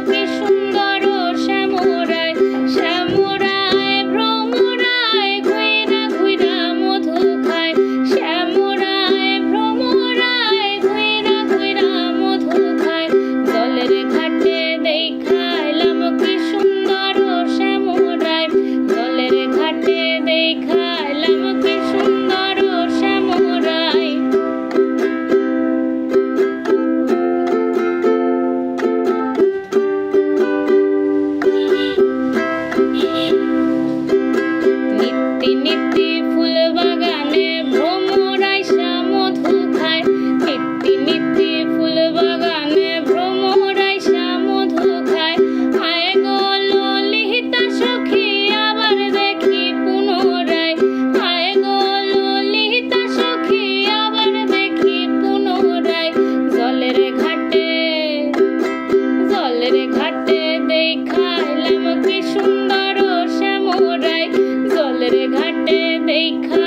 কৃষ্ণ নদীর ঘাটে দেখাইলাম কি সুন্দর শ্যামরাই। জলের ঘাটে দেখা